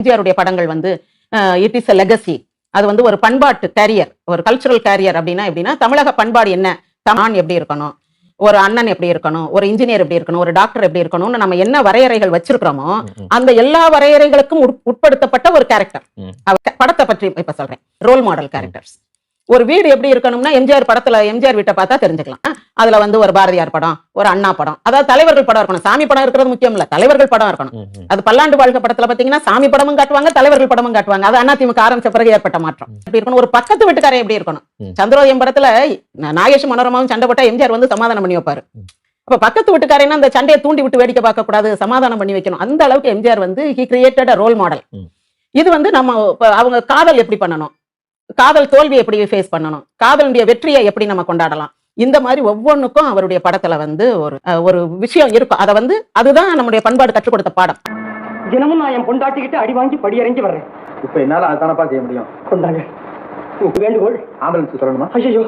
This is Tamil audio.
எம்ஜிஆருடைய படங்கள் வந்து இட் இஸ் a லெகசி அது வந்து ஒரு பண்பாட்டு கேரியர் ஒரு கல்ச்சுரல் கேரியர் அப்படின்னா எப்படின்னா தமிழக பண்பாடு என்ன? தான் எப்படி இருக்கணும்? ஒரு அண்ணன் எப்படி இருக்கணும்? ஒரு இன்ஜினியர் எப்படி இருக்கணும்? ஒரு டாக்டர் எப்படி இருக்கணும்னு நம்ம என்ன வரையறைகள் வச்சிருக்கிறோமோ. அந்த எல்லா வரையறைகளுக்கும் உட்- உட்படுத்தப்பட்ட ஒரு கேரக்டர். படத்தை பற்றி இப்ப சொல்றேன். ரோல் மாடல் கேரக்டர்ஸ் ஒரு வீடு எப்படி இருக்கணும்னா எம்ஜிஆர் படத்துல எம்ஜிஆர் வீட்டை பார்த்தா தெரிஞ்சுக்கலாம். அதுல வந்து ஒரு பாரதியார் படம் ஒரு அண்ணா படம். அதாவது தலைவர்கள் படம் இருக்கணும். சாமி படம் இருக்கிறது முக்கியம் இல்ல. தலைவர்கள் படம் இருக்கணும். அது பல்லாண்டு வாழ்க்கை படத்துல பாத்தீங்கன்னா சாமி படமும் காட்டுவாங்க தலைவர்கள் படமும் காட்டுவாங்க. அது அதிமுக ஆரம்பிச்ச பிறகு ஏற்பட்ட மாற்றம். எப்படி இருக்கணும்? ஒரு பக்கத்து வீட்டுக்காரன் எப்படி இருக்கணும். சந்திரோதயம் படத்துல நாகேஷ் மனோரமாவும் சண்டை போட்டா எம்ஜிஆர் வந்து சமாதானம் பண்ணி வைப்பாரு. அப்ப பக்கத்து வீட்டுக்காரன் அந்த சண்டையை தூண்டி விட்டு வேடிக்கை பார்க்க கூடாது சமாதானம் பண்ணி வைக்கணும். அந்த அளவுக்கு எம்ஜிஆர் வந்து ஹி கிரியேட்டட் ரோல் மாடல். இது வந்து நம்ம அவங்க காதல் எப்படி பண்ணணும்? காதல் தோல்வியை எப்படி ஃபேஸ் பண்ணணும்? காதலுடைய வெற்றியை எப்படி நம்ம கொண்டாடலாம்? இந்த மாதிரி ஒவ்வொன்றுக்கும் அவருடைய படத்துல வந்து ஒரு ஒரு விஷயம் இருக்கும். அதை வந்து அதுதான் நம்முடைய பண்பாடு கற்றுக் கொடுத்த பாடம். தினமும் நான் என் பொண்டாட்டிக்கிட்டு அடி வாங்கி படி இறங்கி வர்றேன். இப்ப என்னால அதுதானப்பா செய்ய முடியும்? கொண்டாங்க. வேண்டுகோள். ஆம்புலன்ஸ் சொல்லணுமா? ஐயோ